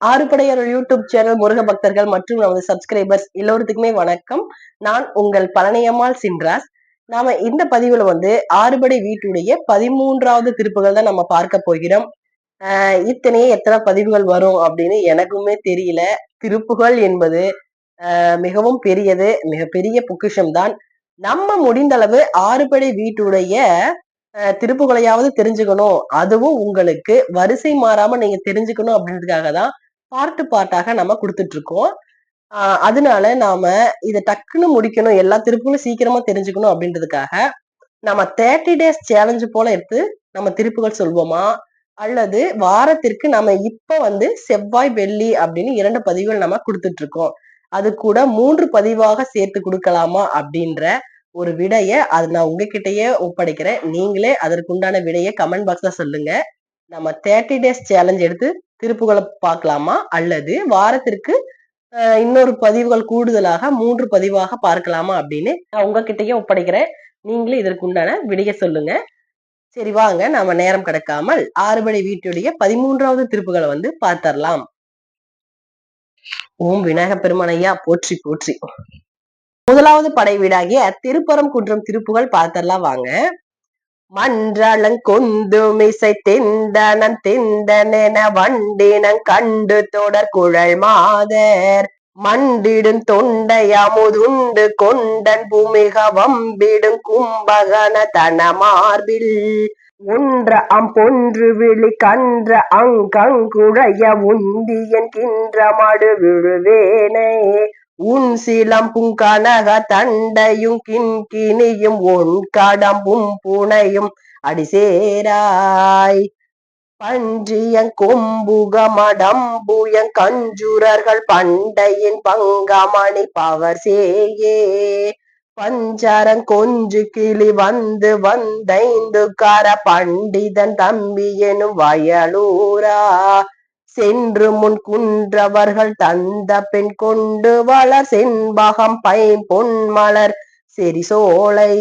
ஆறுபடையர் YouTube channel Muruga பக்தர்கள் மற்றும் நமது சப்ஸ்கிரைபர்ஸ் எல்லோருத்துக்குமே வணக்கம். நான் உங்கள் பழனியம்மாள் சின்ராஸ். நாம இந்த பதிவுல வந்து ஆறுபடை வீட்டுடைய பதிமூன்றாவது திருப்புகள் தான் நம்ம பார்க்க போகிறோம். ஆஹ் இத்தனையே எத்தனை பதிவுகள் வரும் அப்படின்னு எனக்குமே தெரியல. திருப்புகள் என்பது ஆஹ் மிகவும் பெரியது மிகப்பெரிய பொக்கிஷம் தான். நம்ம முடிந்த அளவு ஆறுபடை வீட்டுடைய திருப்புகளையாவது தெரிஞ்சுக்கணும். அதுவும் உங்களுக்கு வரிசை மாறாம நீங்க தெரிஞ்சுக்கணும் அப்படின்றதுக்காக தான் பார்ட்டு பார்ட்டாக நம்ம கொடுத்துட்டு இருக்கோம் அதனால நாம இதை டக்குன்னு முடிக்கணும் எல்லா திருப்புகளும் சீக்கிரமா தெரிஞ்சுக்கணும் அப்படின்றதுக்காக நம்ம தேர்ட்டி டேஸ் சேலஞ்சு போல எடுத்து நம்ம திருப்புகள் சொல்வோமா? அல்லது வாரத்திற்கு நம்ம இப்ப வந்து செவ்வாய் வெள்ளி அப்படின்னு இரண்டு பதிவுகள் நம்ம கொடுத்துட்டு இருக்கோம் அது கூட மூன்று பதிவாக சேர்த்து கொடுக்கலாமா அப்படின்ற ஒரு விடைய அது நான் உங்ககிட்டயே ஒப்படைக்கிறேன். நீங்களே அதற்குண்டான விடையை கமெண்ட் பாக்ஸ்ல சொல்லுங்க. நம்ம தேர்ட்டி டேஸ் சேலஞ்ச் எடுத்து திருப்புகளை பார்க்கலாமா? அல்லது வாரத்திற்கு இன்னொரு பதிவுகள் கூடுதலாக மூன்று பதிவாக பார்க்கலாமா அப்படின்னு நான் உங்ககிட்டயே ஒப்படைக்கிறேன். நீங்களும் இதற்கு உண்டான விடைய சொல்லுங்க. சரி வாங்க. நாம நேரம் கிடக்காமல் ஆறுபடை வீட்டுடைய பதிமூன்றாவது திருப்புகளை வந்து பார்த்தரலாம் ஓம் விநாயக பெருமனையா போற்றி போற்றி. முதலாவது படை வீடாகிய திருப்பரம் குன்றம் திருப்புகள் பார்த்தரலாம் வாங்க. மன்றளங்கொந்துமிசை திந்தனம் திந்தனென வண்டினங் கண்டு தொடர் குழல் மாதர். மண்டிடும் தொண்டையமுதுண்டு கொண்டன் பூமிக வம்பிடும் கும்பகன தன மார்பில். உன்ற அம்பொன்று விழி கன்ற அங்கங்குழைய உந்தியன் கின்ற மடு விழுவேனே. உன் சிலம்பும் கனக தண்டையும் கிண்கிணியும் உன் கடம்பும் புனையும் அடிசேராய். பன்றியங் கொம்புகமடம்புயங் கஞ்சுரர்கள் பண்டையின் பங்கமணி பவர் சேயே. பஞ்சரங் கொஞ்சு கிளி வந்து வந்தைந்து கர பண்டிதன் தம்பி எனும் வயலூரா. சென்று முன் குன்றவர்கள் தந்த பெண் கொண்டு வளர் செண்பகம் பை பொன்மலர் செரிசோலை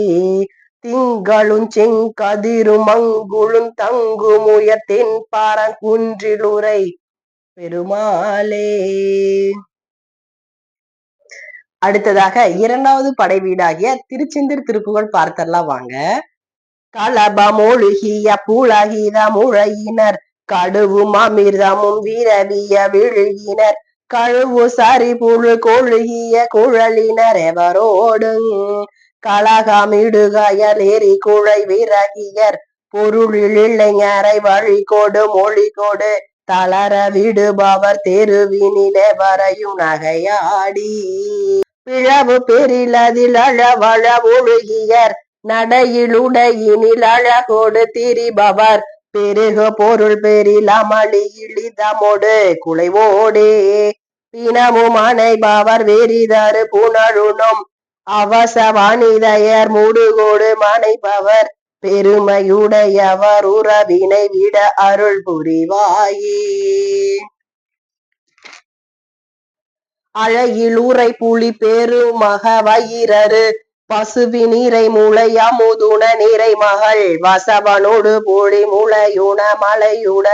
திங்களும் செங்கதிரும் அங்குளும் தங்குமுய தென் குன்றிலுரை பெருமாளே. அடுத்ததாக இரண்டாவது படை வீடாகிய திருச்செந்தூர் திருப்புகள் பார்த்தரலாம் வாங்க. கலபமொழுகிய புலகித முழையினர் கடுவும் அமிர்தமும் விரவிய விழுகினர். கழுவு சரி புழு கொழுகிய குழலினர் எவரோடும். கழகமிடுகயல் எரி குழை விறகியர் பொருளில் இளைஞரை வழி கொடு மொழி கொடு. தளர விடுபவர் தெருவினிலே வரையும் நகையாடி. பிழவு பெரிலதில் அழவழ ஒழுகியர். நடையிலுடையினில் அழகோடு திரிபவர். பெருக பொருள் பெரில் அமளி இழிதமோடு குலைவோடே. பிணமும் அணைபவர் வெறிதரு புனழுனும் அவசவானிதையர் மூடுகோடு மனைபவர் பெருமையுடையவர் உறவினை விட அருள் புரிவாயே. அழகில் உரை புலி பெருமக பசுவி நீரை முளை அமுதுன நீரை மகள். வசவனோடு பொழி முளையுண மலையுட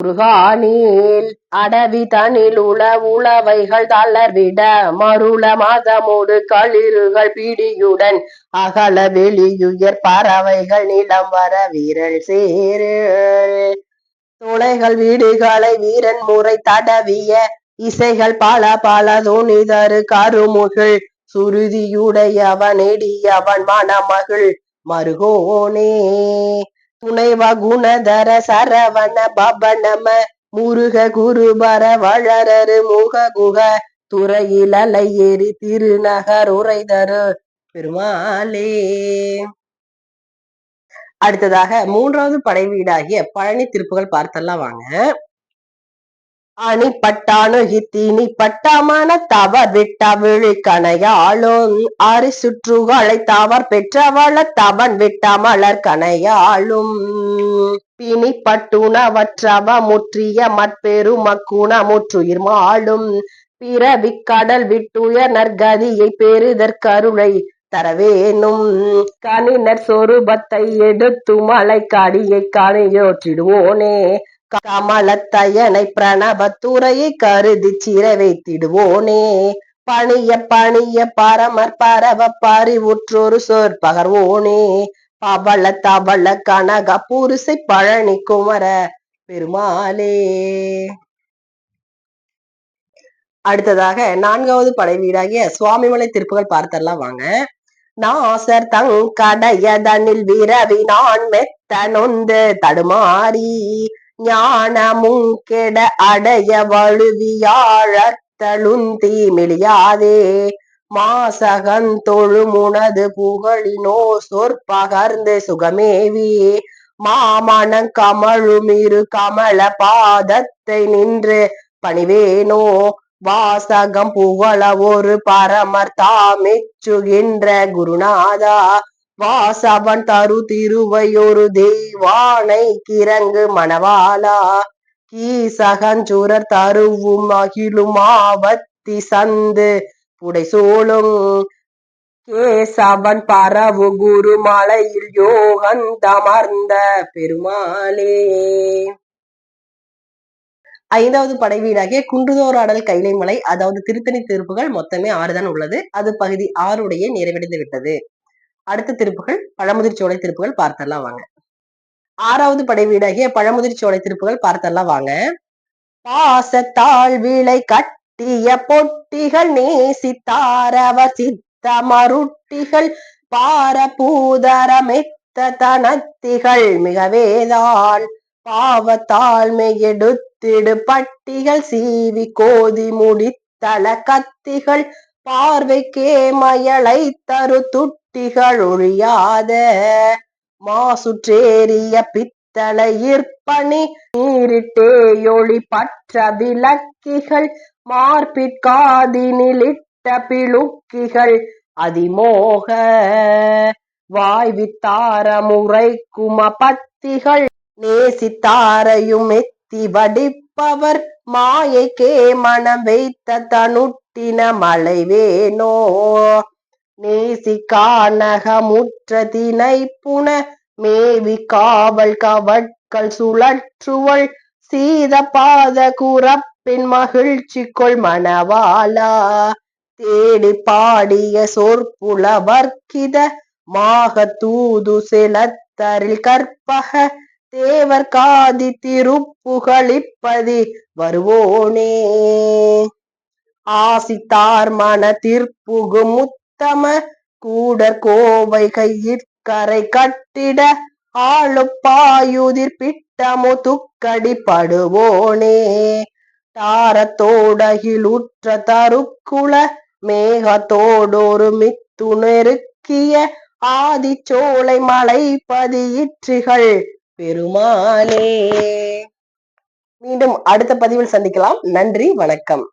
முருகானில் அடவி தனில் உள உளவைகள் தளர்விட மருள மாதமோடு களிறுகள் பிடியுடன் அகல வெளியுயர் பறவைகள் நிலம் வர வீரல் சேரு துளைகள் வீடுகளை வீரன் முறை தடவிய இசைகள் பல பல துணிதரு கருமுகில் சுருதியுடையவன் அவன் மணமகள் மருகோனே. துணைவ குணதர சரவண பபனம முருக குருபர வளரரு முக குக துறையில் அலை ஏறி திருநகர் உரைதரு பெருமாளே. அடுத்ததாக மூன்றாவது படைவீடாகிய பழனி திருப்புகள் பார்த்தெல்லாம் வாங்க. அணிப்பட்டானுகி தீனி பட்டாமான தவர் விட்ட விழி கனையாளும் அரி சுற்றுகளை தவர் பெற்றவள தவன் விட்ட மலர் கனையாளும் பிணி பட்டுணவற்றவ முற்றிய மற்பெரு மக்குண முற்றுயிர் மாளும். பிறவி கடல் விட்டுயர் நற்கதியை பெறுதற்கருளை தரவேனும். கணினர் சொரூபத்தை எடுத்து மலை கடியை கணியோற்றிடுவோனே கமலத்தயனை பிரணவத்துறையை கருதி சிற வைத்திடுவோனே பணிய பணிய பரமர் பரவ பறிவுற்றொரு சொற் பகர்வோனே. பவள தவள கனக புருசை பழனி குமர பெருமாளே. அடுத்ததாக நான்காவது படை வீடாகிய சுவாமிமலை திருப்புகள் பார்த்தரலாம் வாங்க. நாசர் தங் கடையதனில் விரவி நான் மெத்த நொந்து தடுமாறி. ஞானமும் கெட அடைய வழுவியாழத்தழுந்தி மெலியாதே மாசகன் தொழுமுனது புகழினோ சொற்பகர்ந்து சுகமேவி. மாமணங் கமழுமிரு கமல பாதத்தை நின்று பணிவேனோ. வாசகம் புகழ ஒரு பரமர் தாமிச்சுகின்ற குருநாதா. வாசவன் தரு திருவையொரு தெய்வானை கிறங்கு மணவாளா. கீசகஞ்சுரர் தருவும் மகிழும் ஆவத்தி சந்து புடைசூழும். கேசவன் பரவு குரு மலையில் யோகந்தமர்ந்த பெருமாளே. ஐந்தாவது படைவீடாகிய குன்றுதோராடல் கைலைமலை அதாவது திருத்தணி திருப்புகள் மொத்தமே ஆறுதான் உள்ளது. அது பகுதி ஆறுடைய நிறைவடைந்து விட்டது அடுத்த திருப்புகள் பழமுதிர்ச்சோலை திருப்புகள் பார்த்தரலாம் வாங்க. ஆறாவது படை வீடாகிய பழமுதிர்ச்சோலை திருப்புகள் பார்த்தரலாம் வாங்க. பாசத்தாள் விளை கட்டிய பொட்டிகள் நேசித்தாரவ சித்த மருட்டிகள் பார பூதரமெத்த தனத்திகள் மிகவேதான் பாவத்தாழ்மை மெயெடுத்திடு பட்டிகள் சீவி கோதி முடித்தள கத்திகள் பார்வைக்கே மயளை தரு துட்டு திகழொழியாத மாசுற்றேறிய பித்தளையிற்பணி நீரிட்டேயொளி பற்ற விளக்கிகள் மார்பிற்காதினிலிட்ட பிழுக்கிகள் அதிமோக வாய்வித்தார முறை குமபத்திகள் நேசித்தாரையும் எத்தி வடிப்பவர் மாயைக்கே மனம் வைத்த தனுட்டின மலைவேனோ நேசிக்கானகமுற்ற தினை புன மேவி காவல் கவட்கள் சுழற்றுவள் சீத பாத குறப்பின் மகிழ்ச்சி கொள் மணவாளா. தேடி பாடிய சொற்புலவர்க்கித மாக தூது செலத்தரில் கற்பக தேவர் காதி திருப்புகழிப்பதி வருவோனே. ஆசித்தார் மன திற்புகு முத்தம கூடர் கோவை கையிற்கரை கட்டிட ஆளுப்பாயுதிர் பிட்டமு துக்கடி படுவோனே. தாரத்தோடகிலுற்ற தருக்குள மேகத்தோடொரு மித்துணெருக்கிய ஆதிச்சோலை மலை பதியிற்றுகள் பெருமாளே. மீண்டும் அடுத்த பதிவில் சந்திக்கலாம். நன்றி வணக்கம்.